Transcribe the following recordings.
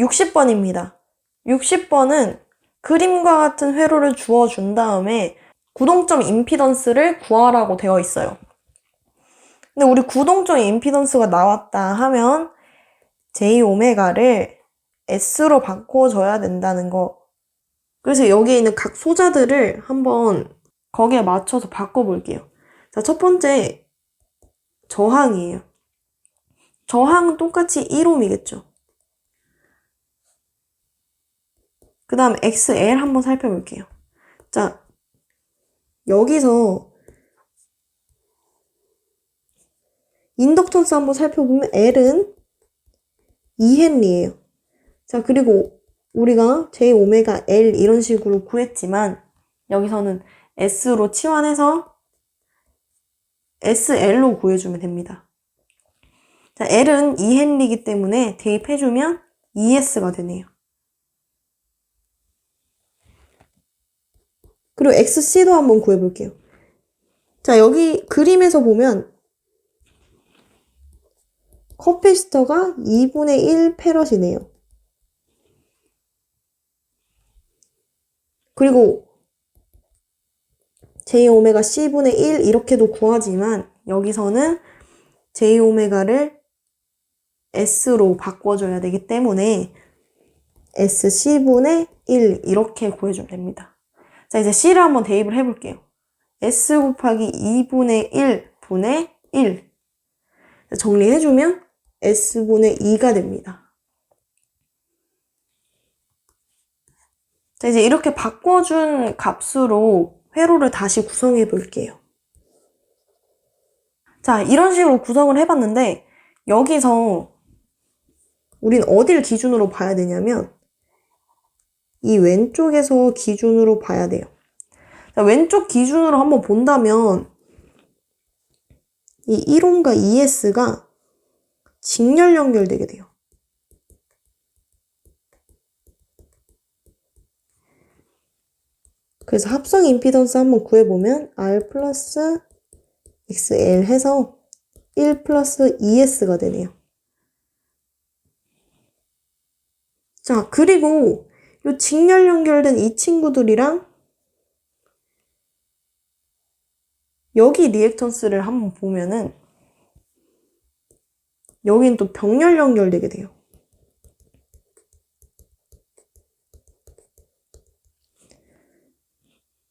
60번입니다. 60번은 그림과 같은 회로를 주어 준 다음에 구동점 임피던스를 구하라고 되어 있어요. 근데 우리 구동점 임피던스가 나왔다 하면 j 오메가를 s로 바꿔 줘야 된다는 거. 그래서 여기에 있는 각 소자들을 한번 거기에 맞춰서 바꿔 볼게요. 자, 첫 번째 저항이에요. 저항은 똑같이 1옴이겠죠. 그 다음 XL 한번 살펴볼게요. 자, 여기서 인덕턴스 한번 살펴보면 L은 2헨리예요. 자, 그리고 우리가 J 오메가 L 이런 식으로 구했지만 여기서는 S로 치환해서 SL로 구해주면 됩니다. 자, L은 2헨리이기 때문에 대입해주면 ES가 되네요. 그리고 XC도 한번 구해볼게요. 자, 여기 그림에서 보면 커피스터가 2분의 1 패럿이네요. 그리고 j 오메가 c분의 1 이렇게도 구하지만 여기서는 j 오메가를 s로 바꿔줘야 되기 때문에 sc분의 1 이렇게 구해주면 됩니다. 자 이제 c를 한번 대입을 해볼게요. s 곱하기 2분의 1 분의 1 정리해주면 s분의 2가 됩니다. 자 이제 이렇게 바꿔준 값으로 회로를 다시 구성해 볼게요. 자, 이런 식으로 구성을 해봤는데, 여기서 우린 어딜 기준으로 봐야 되냐면, 이 왼쪽에서 기준으로 봐야 돼요. 자, 왼쪽 기준으로 한번 본다면, 이 1홈과 2S가 직렬 연결되게 돼요. 그래서 합성 임피던스 한번 구해보면 R 플러스 XL 해서 1 플러스 ES가 되네요. 자, 그리고 이 직렬 연결된 이 친구들이랑 여기 리액턴스를 한번 보면은 여긴 또 병렬 연결되게 돼요.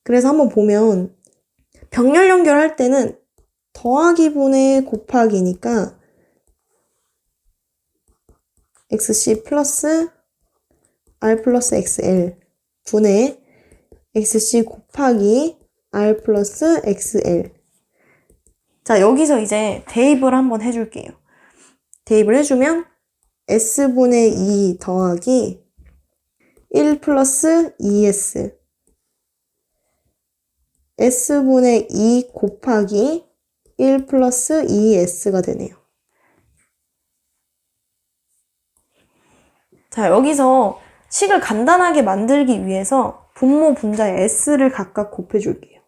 그래서 한번 보면 병렬 연결할 때는 더하기 분의 곱하기니까 xc 플러스 r 플러스 xl 분의 xc 곱하기 r 플러스 xl 자 여기서 이제 대입을 한번 해줄게요. 대입을 해주면 s분의 2 더하기 1 플러스 2s s분의 2 곱하기 1 플러스 2s가 되네요. 자, 여기서 식을 간단하게 만들기 위해서 분모 분자에 s를 각각 곱해줄게요.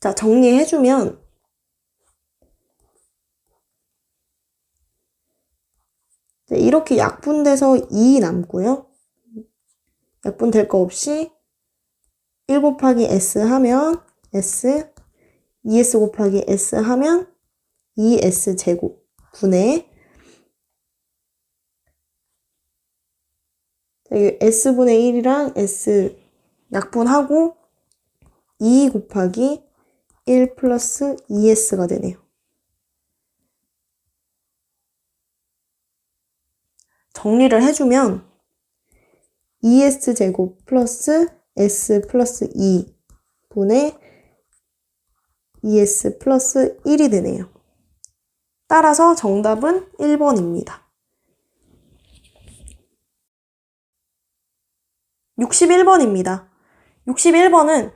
자, 정리해주면 이렇게 약분돼서 2 남고요. 약분될 거 없이 1 곱하기 s 하면 s, 2s 곱하기 s 하면 2s 제곱 분의 s분의 1이랑 s 약분하고 2 곱하기 1 플러스 2s가 되네요. 정리를 해주면 2s 제곱 플러스 s 플러스 2 분의 2s 플러스 1이 되네요. 따라서 정답은 1번입니다. 61번입니다. 61번은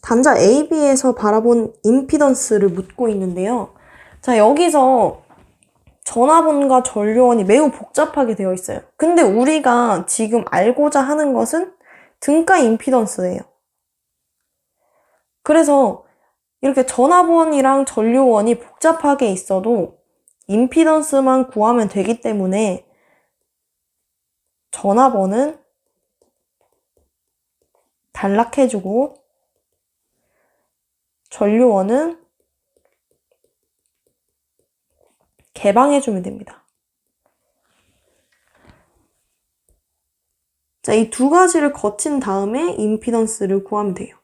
단자 AB에서 바라본 임피던스를 묻고 있는데요. 자, 여기서 전화번과 전류원이 매우 복잡하게 되어 있어요. 근데 우리가 지금 알고자 하는 것은 등가 임피던스예요. 그래서 이렇게 전압원이랑 전류원이 복잡하게 있어도 임피던스만 구하면 되기 때문에 전압원은 단락해주고 전류원은 개방해주면 됩니다. 자, 이 두 가지를 거친 다음에 임피던스를 구하면 돼요.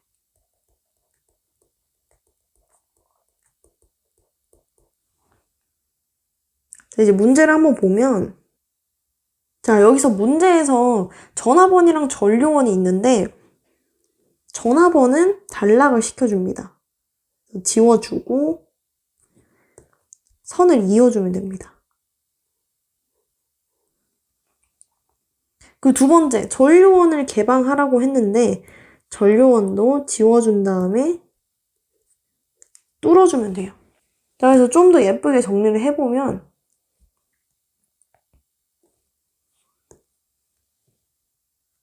자, 이제 문제를 한번 보면, 자, 여기서 문제에서 전압원이랑 전류원이 있는데, 전압원은 단락을 시켜줍니다. 지워주고, 선을 이어주면 됩니다. 그 두 번째, 전류원을 개방하라고 했는데, 전류원도 지워준 다음에 뚫어주면 돼요. 자, 그래서 좀 더 예쁘게 정리를 해보면,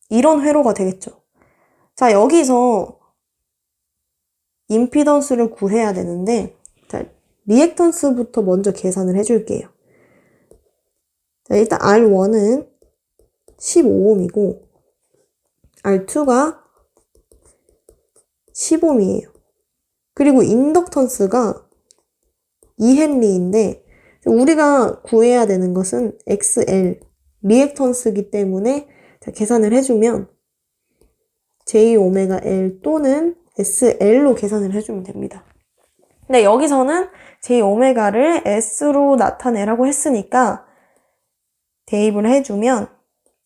이런 회로가 되겠죠. 자, 여기서 임피던스를 구해야 되는데, 자, 리액턴스부터 먼저 계산을 해줄게요. 자, 일단 R1은 15옴이고, R2가 10옴이에요. 그리고 인덕턴스가 2헨리인데, 우리가 구해야 되는 것은 XL, 리액턴스기 때문에 자, 계산을 해주면 J 오메가 L 또는 SL로 계산을 해주면 됩니다. 근데 여기서는 J 오메가를 S로 나타내라고 했으니까 대입을 해주면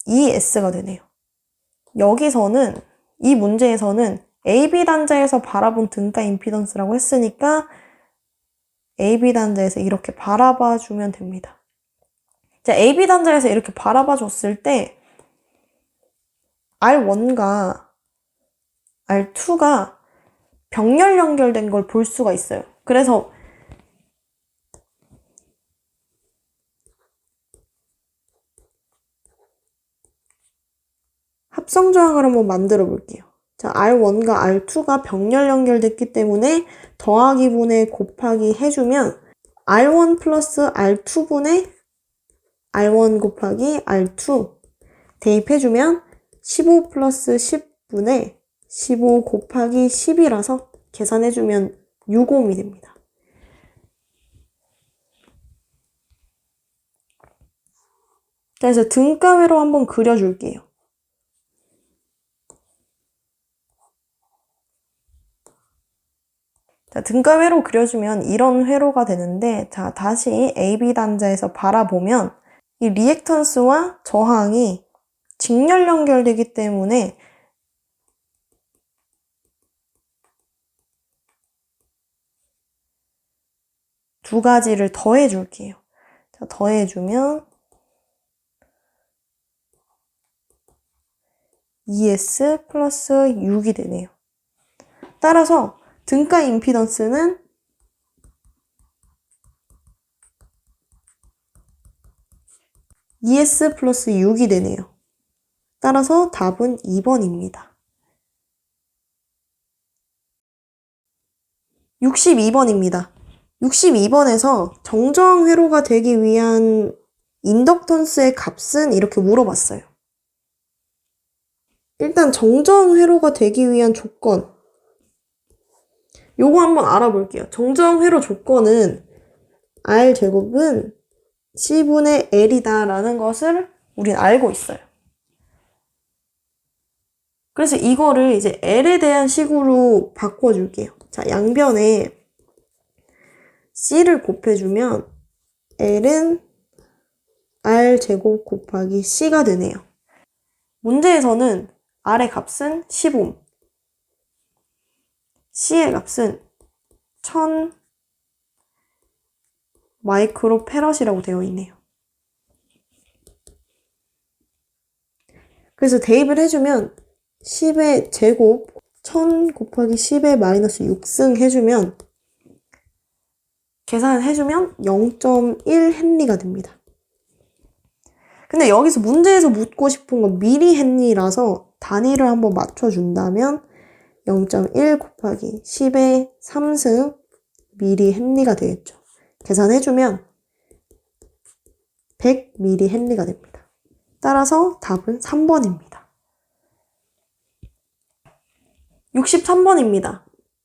ES가 되네요. 여기서는 이 문제에서는 AB 단자에서 바라본 등가 임피던스라고 했으니까 AB 단자에서 이렇게 바라봐 주면 됩니다. 자, AB 단자에서 이렇게 바라봐 줬을 때 R1과 R2가 병렬 연결된 걸 볼 수가 있어요. 그래서 합성 조항을 한번 만들어 볼게요. 자, R1과 R2가 병렬 연결됐기 때문에 더하기 분의 곱하기 해주면 R1 플러스 R2분의 R1 곱하기 R2 대입해주면 15 플러스 10분의 15 곱하기 10이라서 계산해주면 6옴이 됩니다. 그래서 등가회로 한번 그려줄게요. 자, 등가회로 그려주면 이런 회로가 되는데, 자, 다시 AB 단자에서 바라보면, 이 리액턴스와 저항이 직렬 연결되기 때문에 두 가지를 더해 줄게요. 자, 더해 주면 ES 플러스 6이 되네요. 따라서 등가 임피던스는 ES 플러스 6이 되네요. 따라서 답은 2번입니다. 62번입니다. 62번에서 정저항 회로가 되기 위한 인덕턴스의 값은 이렇게 물어봤어요. 일단 정저항 회로가 되기 위한 조건 요거 한번 알아볼게요. 정저항 회로 조건은 R 제곱은 C분의 L이다 라는 것을 우린 알고 있어요. 그래서 이거를 이제 L에 대한 식으로 바꿔줄게요. 자, 양변에 C를 곱해주면 L은 R 제곱 곱하기 C가 되네요. 문제에서는 R의 값은 15, C의 값은 1000 마이크로 페럿이라고 되어 있네요. 그래서 대입을 해주면 10의 제곱 1000 곱하기 10의 마이너스 6승 해주면 계산해주면 0.1 헨리가 됩니다. 근데 여기서 문제에서 묻고 싶은 건 미리 헨리라서 단위를 한번 맞춰준다면 0.1 곱하기 10의 3승 미리 헨리가 되겠죠. 계산해주면 100 미리 헨리가 됩니다. 따라서 답은 3번입니다. 63번입니다.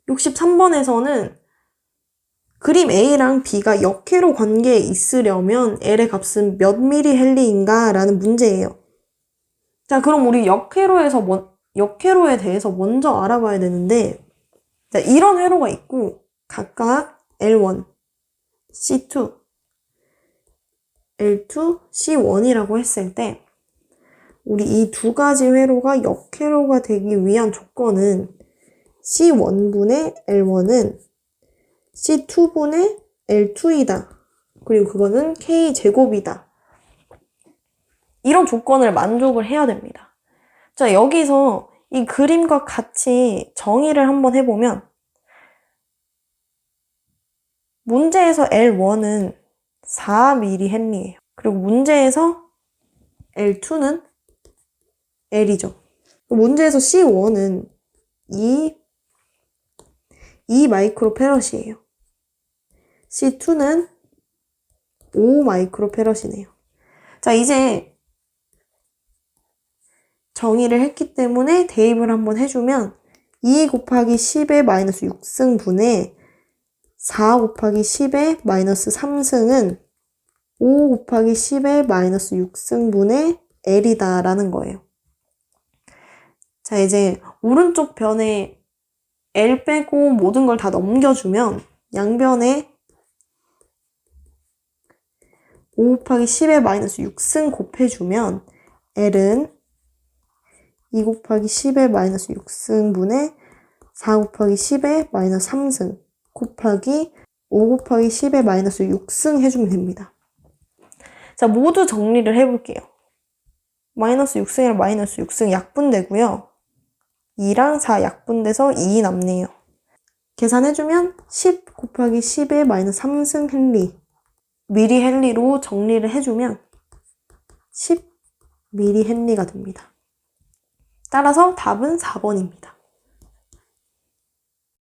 63번에서는 그림 A랑 B가 역회로 관계에 있으려면 L의 값은 몇 미리 헨리인가? 라는 문제예요. 자, 그럼 우리 역회로에서 먼, 역회로에 대해서 먼저 알아봐야 되는데, 자, 이런 회로가 있고, 각각 L1, C2, L2, C1이라고 했을 때, 우리 이 두 가지 회로가 역회로가 되기 위한 조건은 C1분의 L1은 C2분의 L2이다. 그리고 그거는 K제곱이다. 이런 조건을 만족을 해야 됩니다. 자, 여기서 이 그림과 같이 정의를 한번 해보면 문제에서 L1은 4mm 헨리예요. 그리고 문제에서 L2는 L이죠. 문제에서 C1은 2, 2 마이크로 페럿이에요. C2는 5 마이크로 페럿이네요. 자, 이제 정의를 했기 때문에 대입을 한번 해주면 2 곱하기 10의 마이너스 6승분의 4 곱하기 10의 마이너스 3승은 5 곱하기 10의 마이너스 6승분의 L이다 라는 거예요. 자, 이제 오른쪽 변에 L 빼고 모든 걸 다 넘겨주면 양변에 5 곱하기 10의 마이너스 6승 곱해주면 L은 2 곱하기 10의 마이너스 6승분의 4 곱하기 10의 마이너스 3승 곱하기 5 곱하기 10의 마이너스 6승 해주면 됩니다. 자, 모두 정리를 해볼게요. 마이너스 6승이랑 마이너스 6승 약분되고요. 2랑 4 약분돼서 2 남네요. 계산해주면 10 곱하기 10의 마이너스 3승 헨리 미리 헨리로 정리를 해주면 10 미리 헨리가 됩니다. 따라서 답은 4번입니다.